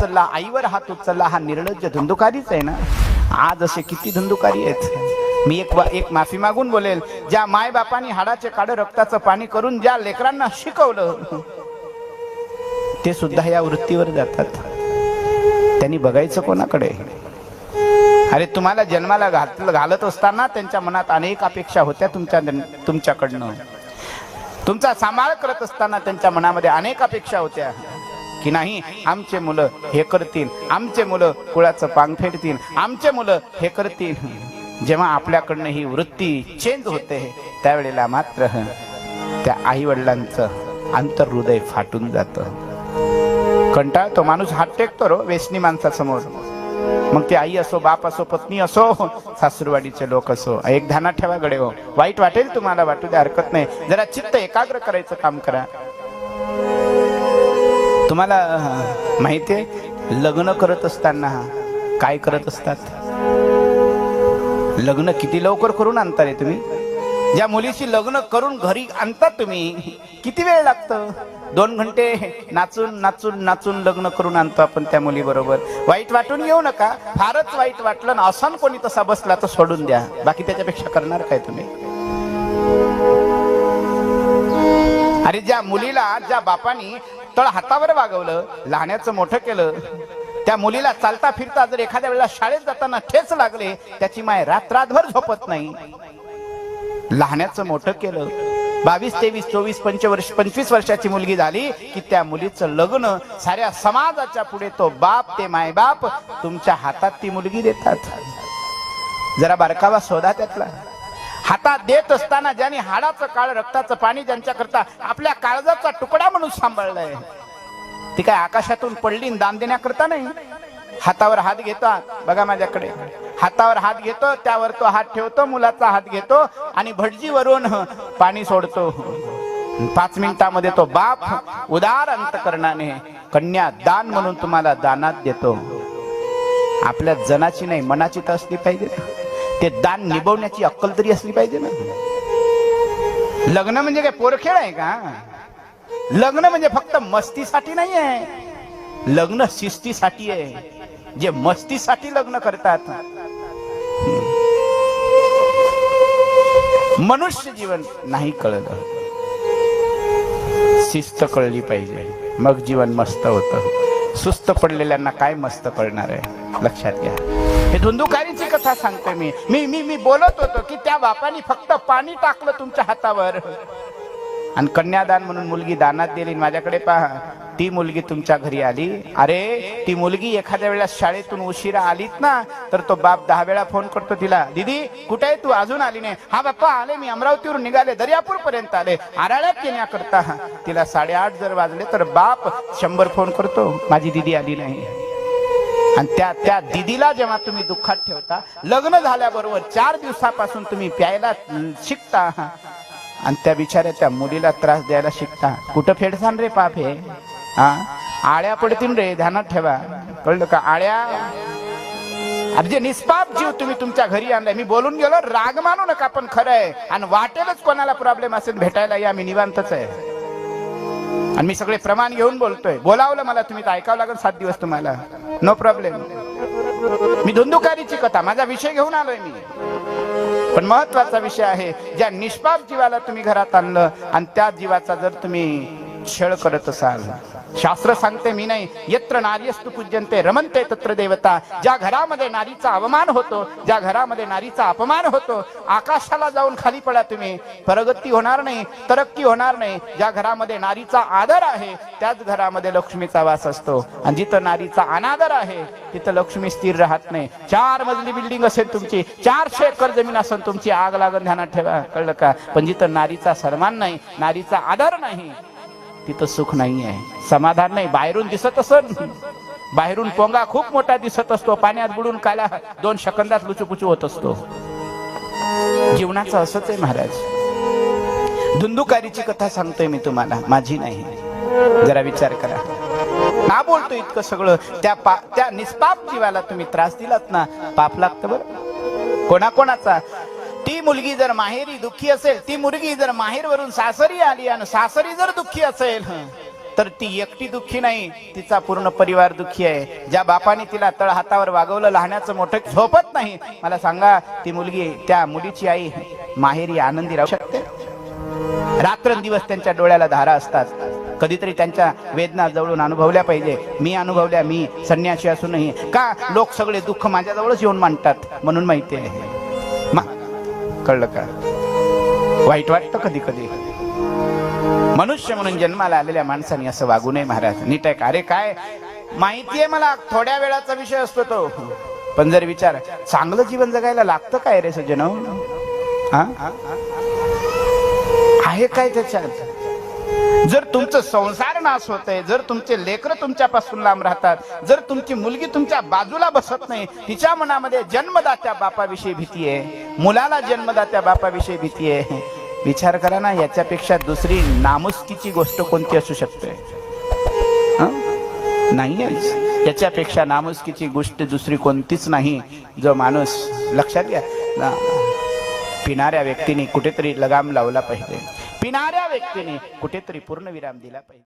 उचलला आईवर हात उचलला हा निर्लज्ज धुंदुकारीच आहे ना? आज असे किती धुंदुकारी आहेत. मी एक वा- एक माफी मागून बोलेल ज्या माय बापानी हाडाचे काढ रक्ताचं पाणी करून ज्या लेकरांना शिकवलं ते सुद्धा या वृत्तीवर जातात. त्यांनी बघायचं कोणाकडे? अरे तुम्हाला जन्माला घातलं घालत असताना त्यांच्या मनात अनेक अपेक्षा होत्या तुमच्या तुमच्याकडनं. तुमचा सांभाळ करत असताना त्यांच्या मनामध्ये अनेक अपेक्षा होत्या. की नाही? आमचे मुलं हे करतील. आमचे मुलं कुळाचं पांग फेडतील. आमचे मुलं हे करतील. जेव्हा आपल्याकडनं ही वृत्ती चेंज होते त्यावेळेला मात्र त्या आई वडिलांचं अंतर हृदय फाटून जातं. कंटाळतो माणूस हात टेकतो रो वेसनी माणसासमोर. मग ती आई असो बाप असो पत्नी असो सासूरवाडीचे लोक असो एक ध्यानात ठेवा गडे हो वाईट वाटेल तुम्हाला वाटू द्या हरकत नाही. जरा चित्त एकाग्र करायचं काम करा. तुम्हाला माहिती आहे? लग्न करत असताना काय करत असतात? लग्न किती लवकर करून आणता रे तुम्ही? ज्या मुलीशी लग्न करून घरी आणतात तुम्ही किती वेळ लागतं? दोन घंटे नाचून नाचून नाचून लग्न करून आणतो आपण त्या मुली बरोबर वाईट वाटून घेऊ नका. फारच वाईट वाटलं ना असन कोणी तसा बसला तर सोडून द्या. बाकी त्याच्यापेक्षा करणार काय तुम्ही? आणि ज्या मुलीला ज्या बापानी तळ हातावर वागवलं लहाण्याचं मोठं केलं त्या मुलीला चालता फिरता जर एखाद्या वेळेला शाळेत जाताना ठेच लागले त्याची माय रात्रातभर झोपत नाही. लहाण्याचं मोठं केलं. बावीस तेवीस चोवीस पंचवर्ष पंचवीस वर्षाची मुलगी झाली की त्या मुलीचं लग्न साऱ्या समाजाच्या पुढे तो बाप ते मायबाप तुमच्या हातात ती मुलगी देतात. जरा बारकावा शोधा त्यातला. हातात देत असताना ज्यांनी हाडाचं काळ रक्ताचं पाणी ज्यांच्याकरता आपल्या काळजाचा तुकडा म्हणून सांभाळलाय ती काय आकाशातून पडली दान देण्याकरता नाही? हातावर हात घेतात बघा माझ्याकडे. हातावर हात घेतो त्यावर तो हात ठेवतो मुलाचा हात घेतो आणि भटजीवरून पाणी सोडतो. पाच मिनिटामध्ये तो बाप उदार अंतकरणाने कन्या दान म्हणून तुम्हाला दानात देतो. आपल्या जनाची नाही मनाची तर असली पाहिजे. ना. ते दान निभवण्याची अक्कल तरी असली पाहिजे ना. लग्न म्हणजे काय? पोरखेळ आहे का? लग्न म्हणजे फक्त मस्तीसाठी नाही आहे लग्न शिस्तीसाठी आहे. जे मस्तीसाठी लग्न करतात. मनुष्य जीवन नाही कळलं. शिस्त कळली पाहिजे. मग जीवन मस्त होतं. सुस्त पडलेल्यांना काय मस्त कळणार आहे? लक्षात घ्या. हे धुंदुकारीची कथा सांगते मी. मी मी मी बोलत होतो की त्या बापानी फक्त पाणी टाकलं तुमच्या हातावर. आणि कन्यादान म्हणून मुलगी दानात दिली माझ्याकडे पहा ती मुलगी तुमच्या घरी आली. अरे ती मुलगी एखाद्या वेळेला शाळेतून उशिरा आलीत ना तर तो बाप दहा वेळा फोन करतो तिला दीदी कुठे आहे तू? अजून आली नाही. हा बाप्पा आले मी. अमरावतीवरून निघाले. दर्यापूर पर्यंत आले. आराळ्यात येण्याकरता. तिला साडेआठ जर वाजले तर बाप शंभर फोन करतो. माझी दिदी आली नाही. आणि त्या त्या दिदीला जेव्हा तुम्ही दुःखात ठेवता लग्न झाल्याबरोबर चार दिवसापासून तुम्ही प्यायला शिकता. आणि त्या बिचाऱ्या त्या मुलीला त्रास द्यायला शिकता. कुठं फेडसान रे पाप हे? हा? आळ्या पडतील रे ध्यानात ठेवा. कळलं का? आळ्या? अरे जे निष्पाप जीव तुम्ही तुमच्या घरी आणलाय. मी बोलून गेलो राग मानू नका पण खरं आहे. आणि वाटेलच कोणाला प्रॉब्लेम असेल भेटायला या मी निवांतच आहे. आणि मी सगळे प्रमाण घेऊन बोलतोय. बोलावलं मला तुम्ही तर ऐकावं लागेल सात दिवस तुम्हाला. नो प्रॉब्लेम मी धुंदुकारीची कथा माझा विषय घेऊन आलोय मी. पण महत्त्वाचा विषय आहे ज्या निष्पाप जीवाला तुम्ही घरात आणलं आणि त्या जीवाचा जर तुम्ही छळ करत असाल शास्त्र सांगते मी नाही. यत्र नार्यस्तु पूज्यंते रमनते तत्र देवता. ज्या घरामध्ये नारीचा अवमान होतो ज्या घरामध्ये नारीचा अपमान होतो आकाशाला जाऊन खाली पडा तुम्ही. प्रगती होणार नाही तरक्की होणार नाही. ज्या घरामध्ये नारीचा आदर आहे त्याच घरामध्ये लक्ष्मीचा वास असतो. आणि जिथं नारीचा अनादर आहे तिथं लक्ष्मी स्थिर राहत नाही. चार मजली बिल्डिंग असेल तुमची चारशे एकर जमीन असेल तुमची आग लागून ध्यानात ठेवा. कळलं का? पण जिथं नारीचा सन्मान नाही नारीचा आदर नाही तिथं सुख नाही आहे. समाधान नाही. बाहेरून दिसत असत बाहेरून पोंगा खूप मोठा दिसत असतो. पाण्यात बुडून काला दोन सेकंदात लुचूपुचू होत असतो. जीवनाचं असंच आहे महाराज. धुंदुकारीची कथा सांगतोय मी तुम्हाला. माझी नाही. जरा विचार करा. ना बोलतो इतकं सगळं. त्या पा त्या निष्पाप जीवाला तुम्ही त्रास दिलात ना? पाप लागतं बरं. कोणाकोणाचा? ती मुलगी जर माहेरी दुःखी असेल ती मुलगी जर माहेरवरून सासरी आली आणि सासरी जर दुःखी असेल तर ती एकटी दुःखी नाही तिचा पूर्ण परिवार दुःखी आहे. ज्या बापाने तिला तळ हातावर वागवलं लहानाचं मोठं झोपत नाही. मला सांगा ती मुलगी त्या मुलीची आई माहेरी आनंदी राहू शकते? रात्रंदिवस त्यांच्या डोळ्याला धारा असतात. कधीतरी त्यांच्या वेदना जवळून अनुभवल्या पाहिजे. मी अनुभवल्या मी संन्यासी असूनही. का लोक सगळे दुःख माझ्याजवळच येऊन मांडतात म्हणून माहिती आहे. कळलं का? वाईट वाटतं कधी कधी. मनुष्य म्हणून जन्माला आलेल्या माणसाने असं वागू नये महाराज. नीट आहे का? अरे काय? माहिती आहे मला थोड्या वेळाचा विषय असतो तो. पण जर विचार चांगलं जीवन जगायला लागतं काय रे सज्जन आहे काय त्याच्यात? जर तुमचं संसार नाश होत आहे जर तुमचे लेकर तुमच्यापासून लांब राहतात जर तुमची मुलगी तुमच्या बाजूला बसत नाही तिच्या मनामध्ये जन्मदात्या बापाविषयी भीती आहे मुलाला जन्मदात्या बापाविषयी भीती आहे. विचार करा ना याच्यापेक्षा दुसरी नामुष्कीची गोष्ट कोणती असू शकते? नाही याच्यापेक्षा नामुष्कीची गोष्ट दुसरी कोणतीच नाही. जो माणूस लक्षात घ्या ना पिणाऱ्या व्यक्तीने कुठेतरी लगाम लावला पाहिजे. पिणाऱ्या व्यक्तीने कुठेतरी पूर्ण विराम दिला पाहिजे